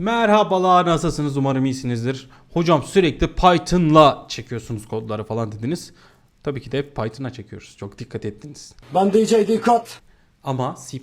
Merhabalar nasılsınız umarım iyisinizdir. Hocam sürekli Python'la çekiyorsunuz kodları falan dediniz. Tabii ki de Python'a çekiyoruz. Çok dikkat ettiniz. Ben DJ Dikkat. Ama C++,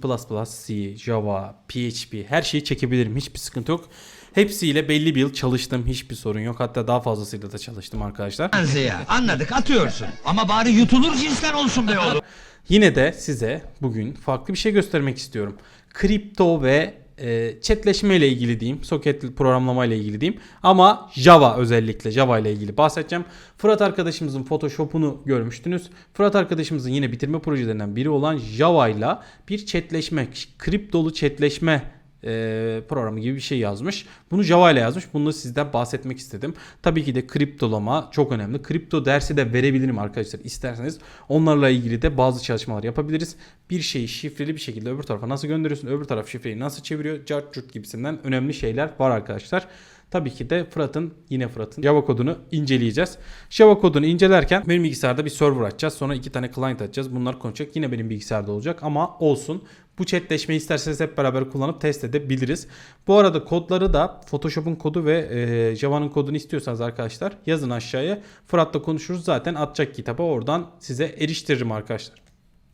C, Java, PHP her şeyi çekebilirim. Hiçbir sıkıntı yok. Hepsiyle belli bir yıl çalıştım. Hiçbir sorun yok. Hatta daha fazlasıyla da çalıştım arkadaşlar. Ziya anladık atıyorsun. Ama bari yutulur cinsten olsun be oğlum. Yine de size bugün farklı bir şey göstermek istiyorum. Kripto ve e, chatleşme ile ilgili diyeyim. Socket programlama ile ilgili diyeyim. Ama Java özellikle Java ile ilgili bahsedeceğim. Fırat arkadaşımızın Photoshop'unu görmüştünüz. Fırat arkadaşımızın yine bitirme projelerinden biri olan Java ile bir chatleşme, kriptolu chatleşme e, programı gibi bir şey yazmış. Bunu Java ile yazmış. Bunu sizden bahsetmek istedim. Tabii ki de kriptolama çok önemli. Kripto dersi de verebilirim arkadaşlar isterseniz. Onlarla ilgili de bazı çalışmalar yapabiliriz. Bir şeyi şifreli bir şekilde öbür tarafa nasıl gönderiyorsun? Öbür taraf şifreyi nasıl çeviriyor? Cart curt gibisinden önemli şeyler var arkadaşlar. Tabii ki de Fırat'ın yine Fırat'ın Java kodunu inceleyeceğiz. Java kodunu incelerken benim bilgisayarda bir server açacağız. Sonra iki tane client açacağız. Bunlar konuşacak. Yine benim bilgisayarda olacak ama olsun. Bu chatleşmeyi isterseniz hep beraber kullanıp test edebiliriz. Bu arada kodları da Photoshop'un kodu ve e, Java'nın kodunu istiyorsanız arkadaşlar yazın aşağıya. Fırat'la konuşuruz zaten atacak kitaba oradan size eriştiririm arkadaşlar.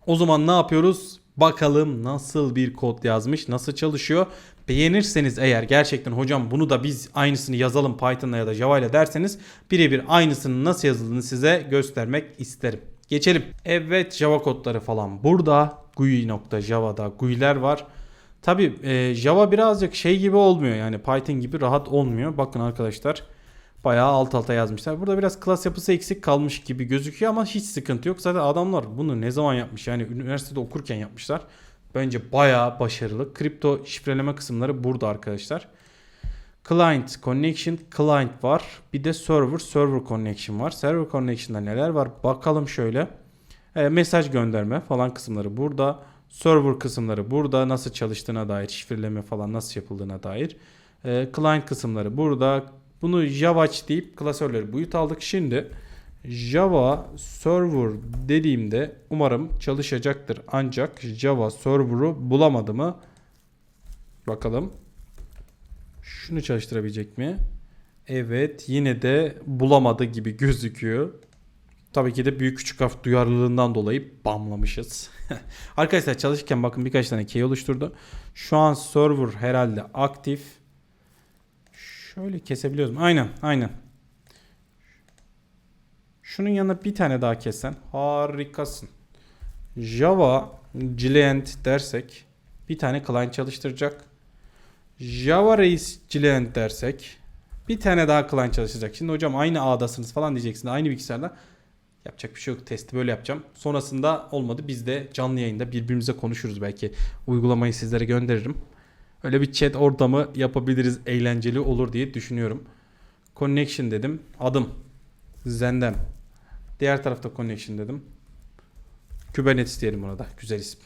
O zaman ne yapıyoruz? Bakalım nasıl bir kod yazmış, nasıl çalışıyor. Beğenirseniz eğer gerçekten hocam bunu da biz aynısını yazalım Python'la ya da Java ile derseniz birebir aynısının nasıl yazıldığını size göstermek isterim. Geçelim. Evet Java kodları falan burada. GUI.java'da GUI'ler var. Tabi Java birazcık şey gibi olmuyor yani Python gibi rahat olmuyor. Bakın arkadaşlar bayağı alt alta yazmışlar. Burada biraz klas yapısı eksik kalmış gibi gözüküyor ama hiç sıkıntı yok. Zaten adamlar bunu ne zaman yapmış yani üniversitede okurken yapmışlar. Bence bayağı başarılı. Kripto şifreleme kısımları burada arkadaşlar. Client connection client var. Bir de server server connection var. Server connection'da neler var? Bakalım şöyle. E, mesaj gönderme falan kısımları burada. Server kısımları burada. Nasıl çalıştığına dair, şifreleme falan nasıl yapıldığına dair. E, client kısımları burada. Bunu Java deyip klasörleri boyut aldık. Şimdi Java Server dediğimde umarım çalışacaktır. Ancak Java Server'ı bulamadı mı? Bakalım. Şunu çalıştırabilecek mi? Evet yine de bulamadı gibi gözüküyor. Tabii ki de büyük küçük harf duyarlılığından dolayı bamlamışız. Arkadaşlar çalışırken bakın birkaç tane key oluşturdu. Şu an server herhalde aktif. Şöyle kesebiliyoruz mu? Aynen aynen. Şunun yanına bir tane daha kessen harikasın. Java client dersek bir tane client çalıştıracak. Java Reis client dersek bir tane daha client çalışacak. Şimdi hocam aynı ağdasınız falan diyeceksin. Aynı bilgisayarda yapacak bir şey yok. Testi böyle yapacağım. Sonrasında olmadı. Biz de canlı yayında birbirimize konuşuruz belki. Uygulamayı sizlere gönderirim. Öyle bir chat ortamı yapabiliriz. Eğlenceli olur diye düşünüyorum. Connection dedim. Adım. Zendem. Diğer tarafta connection dedim. Kubernetes diyelim buna da. Güzel isim.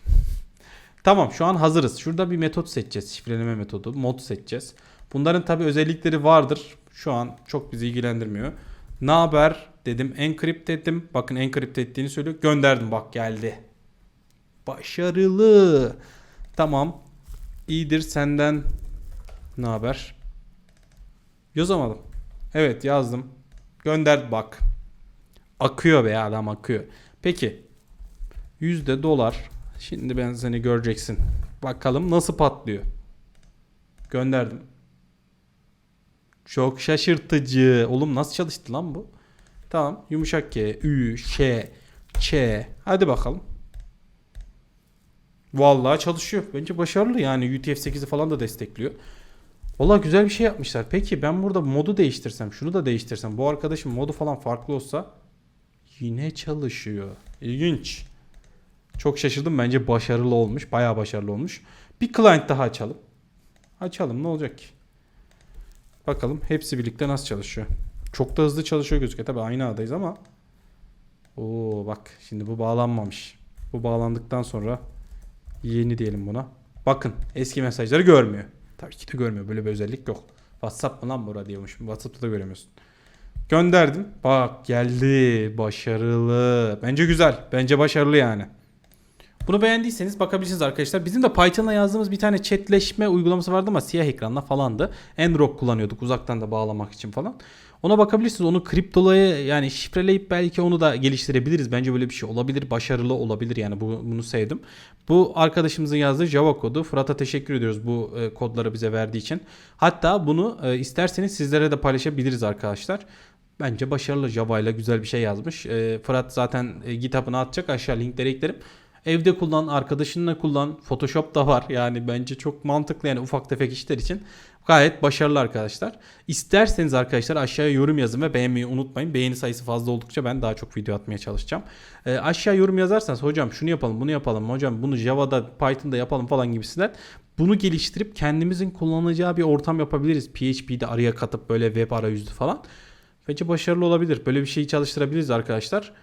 Tamam şu an hazırız. Şurada bir metot seçeceğiz. Şifreleme metodu. Mod seçeceğiz. Bunların tabi özellikleri vardır. Şu an çok bizi ilgilendirmiyor. Ne haber dedim. Encrypt dedim. Bakın encrypt ettiğini söylüyor. Gönderdim bak geldi. Başarılı. Tamam. İyidir senden. Ne haber? Yazamadım. Evet yazdım. Gönderdi bak. Akıyor be adam akıyor. Peki. Yüzde dolar. Şimdi ben seni göreceksin. Bakalım nasıl patlıyor. Gönderdim. Çok şaşırtıcı. Oğlum nasıl çalıştı lan bu? Tamam. Yumuşak K, Ü, Ş, Ç. Hadi bakalım. Vallahi çalışıyor. Bence başarılı yani UTF-8'i falan da destekliyor. Vallahi güzel bir şey yapmışlar. Peki ben burada modu değiştirsem, şunu da değiştirsem, bu arkadaşın modu falan farklı olsa yine çalışıyor. İlginç. Çok şaşırdım. Bence başarılı olmuş. Bayağı başarılı olmuş. Bir client daha açalım. Açalım ne olacak ki? Bakalım hepsi birlikte nasıl çalışıyor. Çok da hızlı çalışıyor gözüküyor. Tabi aynı ağdayız ama. Oo bak şimdi bu bağlanmamış. Bu bağlandıktan sonra yeni diyelim buna. Bakın eski mesajları görmüyor. Tabii ki de görmüyor. Böyle bir özellik yok. WhatsApp mı lan bura diyormuş. WhatsApp'ta da göremiyorsun. Gönderdim. Bak geldi. Başarılı. Bence güzel. Bence başarılı yani. Bunu beğendiyseniz bakabilirsiniz arkadaşlar. Bizim de Python'la yazdığımız bir tane chatleşme uygulaması vardı ama siyah ekranla falandı. Nrock kullanıyorduk uzaktan da bağlamak için falan. Ona bakabilirsiniz. Onu kriptolayı yani şifreleyip belki onu da geliştirebiliriz. Bence böyle bir şey olabilir. Başarılı olabilir yani bu, bunu sevdim. Bu arkadaşımızın yazdığı Java kodu. Fırat'a teşekkür ediyoruz bu e, kodları bize verdiği için. Hatta bunu e, isterseniz sizlere de paylaşabiliriz arkadaşlar. Bence başarılı Java ile güzel bir şey yazmış. E, Fırat zaten e, GitHub'ına atacak. Aşağı linkleri eklerim. Evde kullan, arkadaşınla kullan. Photoshop da var. Yani bence çok mantıklı yani ufak tefek işler için. Gayet başarılı arkadaşlar. İsterseniz arkadaşlar aşağıya yorum yazın ve beğenmeyi unutmayın. Beğeni sayısı fazla oldukça ben daha çok video atmaya çalışacağım. Ee, aşağı yorum yazarsanız hocam şunu yapalım bunu yapalım hocam bunu Java'da Python'da yapalım falan gibisinden. Bunu geliştirip kendimizin kullanacağı bir ortam yapabiliriz. PHP'de araya katıp böyle web arayüzü falan. Bence başarılı olabilir. Böyle bir şeyi çalıştırabiliriz arkadaşlar.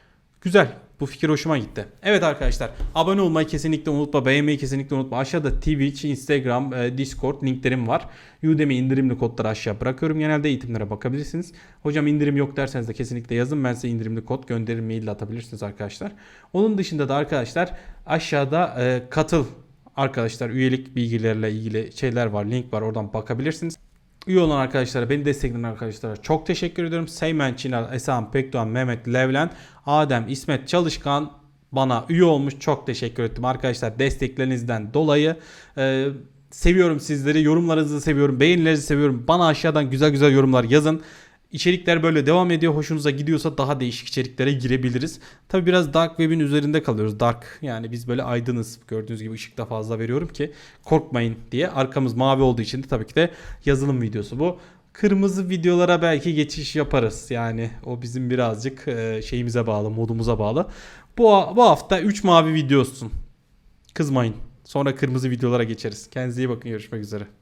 Güzel. Bu fikir hoşuma gitti. Evet arkadaşlar. Abone olmayı kesinlikle unutma. Beğenmeyi kesinlikle unutma. Aşağıda Twitch, Instagram, e, Discord linklerim var. Udemy indirimli kodları aşağı bırakıyorum. Genelde eğitimlere bakabilirsiniz. Hocam indirim yok derseniz de kesinlikle yazın. Ben size indirimli kod gönderirim. Mail atabilirsiniz arkadaşlar. Onun dışında da arkadaşlar aşağıda e, katıl arkadaşlar üyelik bilgilerle ilgili şeyler var. Link var. Oradan bakabilirsiniz. Üye olan arkadaşlara, beni destekleyen arkadaşlara çok teşekkür ediyorum. Seymen Çinal, Esan, Pekdoğan, Mehmet, Levlen, Adem, İsmet Çalışkan bana üye olmuş. Çok teşekkür ettim arkadaşlar desteklerinizden dolayı. Ee, seviyorum sizleri. Yorumlarınızı seviyorum. Beğenilerinizi seviyorum. Bana aşağıdan güzel güzel yorumlar yazın. İçerikler böyle devam ediyor. Hoşunuza gidiyorsa daha değişik içeriklere girebiliriz. Tabi biraz dark web'in üzerinde kalıyoruz. Dark yani biz böyle aydınız. Gördüğünüz gibi ışık da fazla veriyorum ki korkmayın diye. Arkamız mavi olduğu için de tabii ki de yazılım videosu bu. Kırmızı videolara belki geçiş yaparız. Yani o bizim birazcık e, şeyimize bağlı, modumuza bağlı. Bu, bu hafta 3 mavi video olsun. Kızmayın. Sonra kırmızı videolara geçeriz. Kendinize iyi bakın. Görüşmek üzere.